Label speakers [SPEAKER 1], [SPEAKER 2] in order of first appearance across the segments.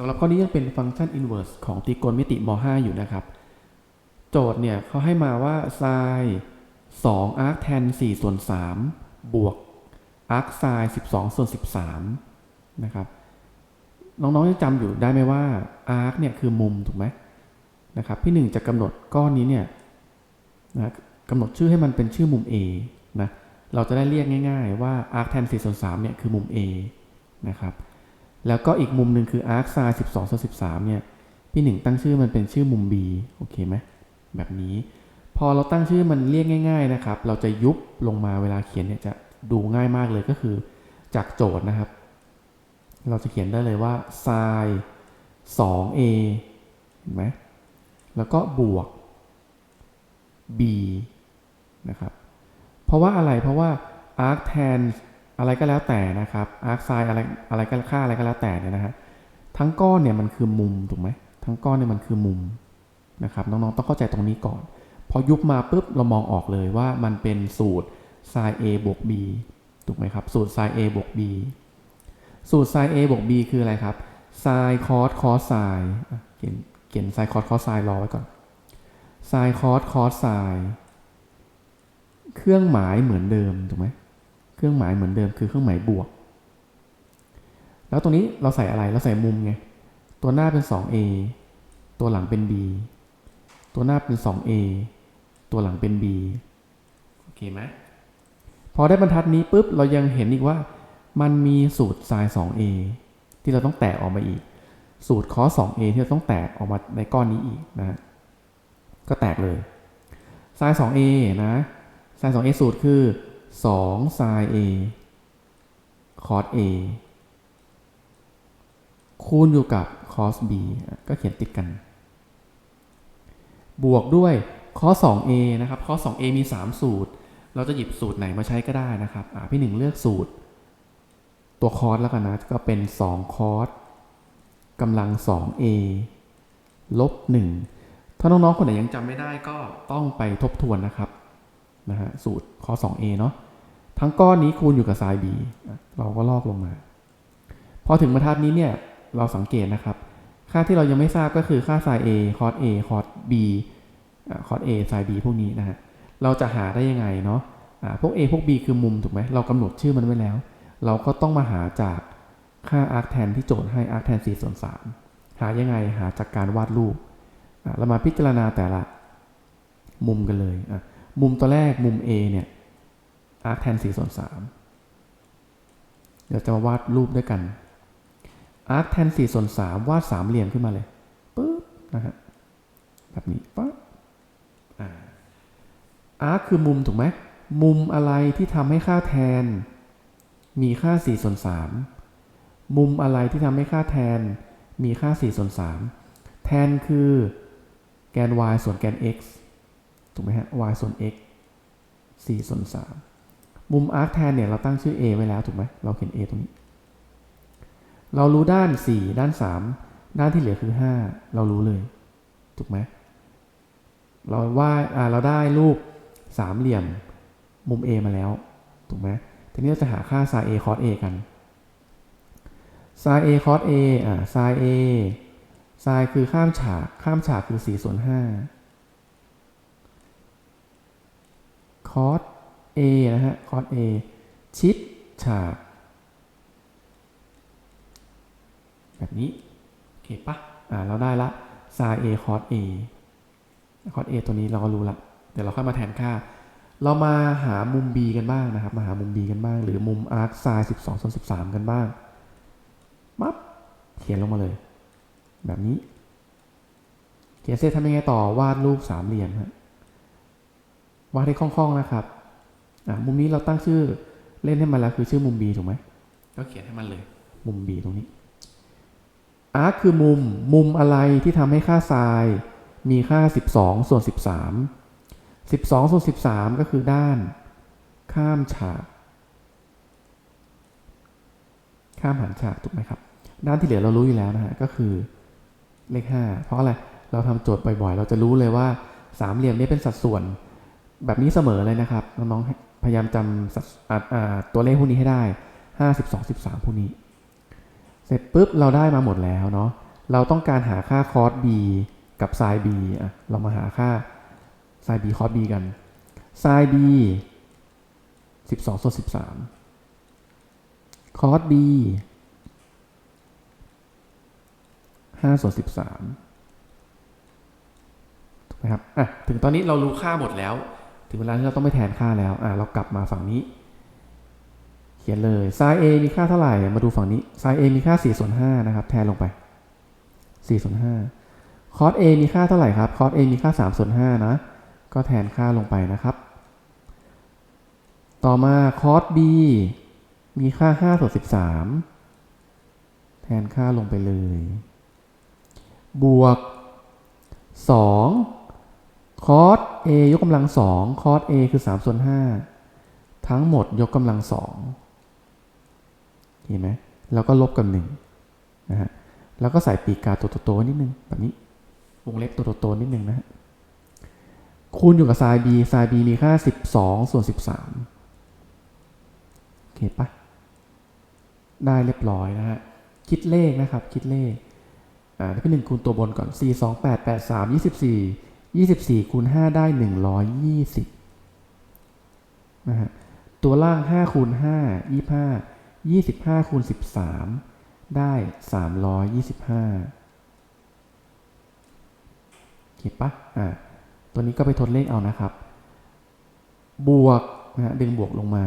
[SPEAKER 1] สำหรับข้อนี้ยังเป็นฟังก์ชัน inverse ของตรีโกณมิติม .5 อยู่นะครับ โจทย์เนี่ยเขาให้มาว่า sin 2 arc tan 4ส่วน3บวก arc sin 12 ส่วน 13 นะครับ น้องๆยังจำอยู่ได้ไหมว่า arc เนี่ยคือมุมถูกไหมนะครับ พี่หนึ่งจะกำหนดก้อนนี้เนี่ยนะกำหนดชื่อให้มันเป็นชื่อมุม A นะ เราจะได้เรียกง่าย ๆ ว่า arc tan 4ส่วน3เนี่ยคือมุม A นะครับ แล้วก็อีกมุมหนึ่งคือ arc sin 12ส่วน13เนี่ย พี่หนึ่งตั้งชื่อมันเป็นชื่อมุม B โอเคไหมแบบนี้ พอเราตั้งชื่อมันเรียกง่าย ๆนะครับ เราจะยุบลงมาเวลาเขียนเนี่ยจะดูง่ายมากเลยก็คือจากโจทย์นะครับ เราจะเขียนได้เลยว่า sin 2a เห็นไหมแล้วก็บวก b นะครับ เพราะว่าอะไรเพราะว่า arc tan อะไรก็แล้วแต่นะครับ arc sin อะไรอะไรก็ค่าอะไรก็แล้วแต่เนี่ยนะฮะทั้งก้อนเนี่ยมันคือมุมถูกไหมทั้งก้อนเนี่ยมันคือมุมนะครับน้องๆต้องเข้าใจตรงนี้ก่อน พอยุบมาปุ๊บเรามองออกเลยว่ามันเป็นสูตร sin a บวก b ถูกไหมครับ สูตร sin a บวก b สูตร sin a บวก b คืออะไรครับ sin cos cos sin อะเขียนเขียน sin cos cos sin รอไว้ก่อน sin cos cos sin เครื่องหมายเหมือนเดิมถูกไหม เครื่องหมายเหมือนเดิมคือเครื่องหมายบวก แล้วตรงนี้เราใส่อะไรเราใส่มุมไงตัวหน้าเป็น 2a ตัวหลังเป็น b ตัวหน้าเป็น 2a ตัวหลังเป็น b โอเคไหมพอได้บรรทัดนี้ปุ๊บเรายังเห็นอีกว่า มันมีสูตร sin 2a ที่เราต้องแตกออกมาอีก สูตร cos 2a ที่เราต้องแตกออกมาในก้อนนี้อีกนะฮะก็แตกเลย sin 2a นะ sin 2a สูตรคือ 2 sin a cos a คูณอยู่กับ cos B ก็เขียนติดกัน บวกด้วย cos 2a นะครับ cos 2a มี 3 สูตร เราจะหยิบสูตรไหนมาใช้ก็ได้นะครับพี่หนึ่งเลือกสูตร ตัว cos แล้วกันนะ ก็เป็น 2 cos กำลัง 2a ลบ 1 ถ้าน้อง ๆ คนไหนยังจำไม่ได้ก็ต้องไปทบทวนนะครับ นะฮะสูตร cos 2a เนาะทั้งก้อนนี้คูณอยู่กับ sin b เราก็ลอกลงมา พอถึงบรรทัดนี้เนี่ยเราสังเกตนะครับ ค่าที่เรายังไม่ทราบก็คือค่า sin a cos a cos b อ่า cos a sin b พวกนี้นะฮะ เราจะหาได้ยังไงเนาะอ่าพวก a พวก b คือมุมถูกไหม เรากำหนดชื่อมันไว้แล้ว เราก็ต้องมาหาจากค่า arc tan ที่โจทย์ให้ arc tan 4ส่วน3หายังไง หาจากการวาดรูป เรามาพิจารณาแต่ละมุมกันเลยอะ มุมตัวแรกมุม a เนี่ย arc tan 4ส่วน3เดี๋ยวจะมาวาดรูปด้วยกัน arc tan 4ส่วน3วาดสามเหลี่ยมขึ้นมาเลยปึ๊บนะฮะแบบนี้ปั๊บอา arc คือมุมถูกไหมมุมอะไรที่ทำให้ค่าแทน มีค่า4ส่วน3มุมอะไรที่ทำให้ค่าแทน มีค่า4ส่วน3แทนคือแกน y ส่วนแกน x ถูกไหมฮะ y ส่วน x 4ส่วน3มุม arc แทนเนี่ยเราตั้งชื่อ a ไว้แล้วถูกไหมเราเขียน a ตรงนี้ เรารู้ด้าน 4 ด้าน 3 ด้านที่เหลือคือ 5 เรารู้เลย ถูกไหมเราว่าเราได้รูปสามเหลี่ยมมุม A มาแล้ว ถูกไหมทีนี้เราจะหาค่า sin A cos A กัน sin A cos A อ่า sin A sin คือข้ามฉาก ข้ามฉากคือ4ส่วน5 cos A นะฮะ cos A ชิดฉากแบบนี้โอเคปะอ่าเราได้ละ sin A cos A cos A ตัวนี้เราก็รู้ละเดี๋ยวเราค่อยมาแทนค่า เรามาหามุม B กันบ้างนะครับ มาหามุม B กันบ้าง หรือมุม arc sin 12ส่วน13 กันบ้างปั๊บเขียนลงมาเลย แบบนี้ เขียนเสร็จทำยังไงต่อวาดรูปสามเหลี่ยมฮะ วาดให้คล่องๆนะครับอะมุมนี้เราตั้งชื่อเล่นให้มันแล้วคือชื่อมุม B ถูกไหมก็เขียนให้มันเลย มุม B ตรงนี้ arc คือมุมมุมอะไรที่ทำให้ค่า sin มีค่า 12 ส่วน 13 12 ส่วน 13 ก็คือด้าน ข้ามฉาก ข้ามหันฉากถูกไหมครับ ด้านที่เหลือเรารู้อยู่แล้วนะฮะก็คือเลข 5 เพราะอะไร เราทำโจทย์บ่อยๆ เราจะรู้เลยว่าสามเหลี่ยมนี้เป็นสัดส่วน แบบนี้เสมอเลยนะครับ น้องๆพยายามจำตัวเลขพวกนี้ให้ได้ 5 12 13 พวกนี้ เสร็จปุ๊บเราได้มาหมดแล้วเนาะเราต้องการหาค่าคอส b กับไซน์ b อะเรามาหาค่าไซน์ b คอส b กันไซน์ b 12ส่วน13 คอส b 5ส่วน13ถูกไหมครับอะถึงตอนนี้เรารู้ค่าหมดแล้ว ถึงเวลาที่เราต้องไปแทนค่าแล้วอะเรากลับมาฝั่งนี้ เขียนเลย sin a มีค่าเท่าไหร่ มาดูฝั่งนี้ sin a มีค่า4ส่วน5นะครับ แทนลงไป4ส่วน5 cos a มีค่าเท่าไหร่ครับ cos a มีค่า3ส่วน5นะ ก็แทนค่าลงไปนะครับ ต่อมา cos b มีค่า5ส่วน13 แทนค่าลงไปเลย บวก 2 cos a ยกกำลัง2 cos a คือ3ส่วน5ทั้งหมดยกกำลัง2เห็นไหมแล้วก็ลบกับ1นะฮะแล้วก็ใส่ปีกกาตัวโตๆนิดนึงแบบนี้วงเล็บตัวโตๆนิดนึงนะฮะคูณอยู่กับ sin b sin b มีค่า 12 ส่วน 13 โอเคปะได้เรียบร้อยนะฮะ คิดเลขนะครับ คิดเลข อ่าที่หนึ่งคูณตัวบนก่อน 4 2 8 8 3 24 24คูณ5ได้ 120นะฮะตัวล่าง5คูณ5 25 25คูณ13 ได้ 325เห็นปะอ่าตัวนี้ก็ไปทดเลขเอานะครับ บวกนะฮะดึงบวกลงมา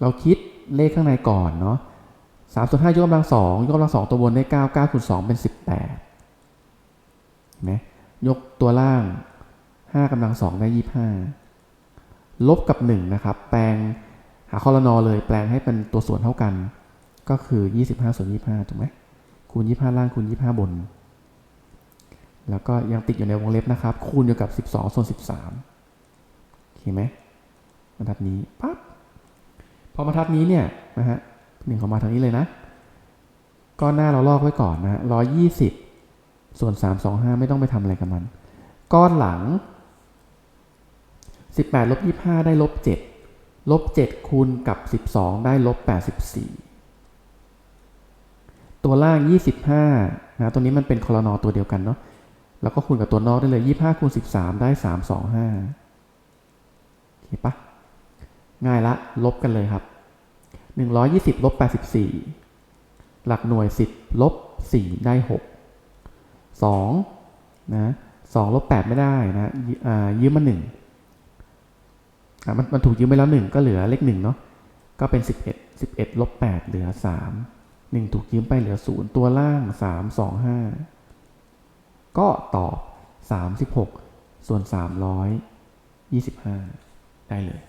[SPEAKER 1] เราคิดเลขข้างในก่อนเนาะสามส่วนห้ายกกำลังสองยกกำลังสองตัวบนได้เก้าเก้าคูณสองเป็นสิบแปดเห็นไหม ยกตัวล่างห้ากำลังสองได้ยี่ห้าลบกับหนึ่งนะครับ แปลงหาคอรนอเลย แปลงให้เป็นตัวส่วนเท่ากัน ก็คือยี่สิบห้าส่วนยี่ห้าถูกไหมคูณยี่ห้าล่างคูณยี่ห้าบน แล้วก็ยังติดอยู่ในวงเล็บนะครับ คูณอยู่กับ 12 ส่วน 13 โอเคไหมบรรทัดนี้ปั๊บพอบรรทัดนี้เนี่ยนะฮะหนึ่งของมาทางนี้เลยนะก้อนหน้าเราลอกไว้ก่อนนะฮะ120ส่ ส่วน 325 ไม่ต้องไปทำอะไรกับมัน ก้อนหลัง 18 ลบ 25 ได้ลบ 7 ลบ 7 คูณกับ 12 ได้ลบ 84 ตัวล่าง 25 นะ ตัวนี้มันเป็นคอรนอตัวเดียวกันเนาะ แล้วก็คูณกับตัวนอกได้เลย 25 คูณ 13 ได้ 325 เห็นปะง่ายละ ลบกันเลยครับ 120 ลบ 84 หลักหน่วย 10 ลบ 4 ได้ 6 2นะ2ลบ8ไม่ได้นะอ่ายืมมา1อ่ามันมันถูกยืมไปแล้ว1ก็เหลือเลข1เนาะก็เป็น11 11ลบ8เหลือ3 1ถูกยืมไปเหลือ0ตัวล่าง3 2 5ก็ตอบ36ส่วน325ได้เลย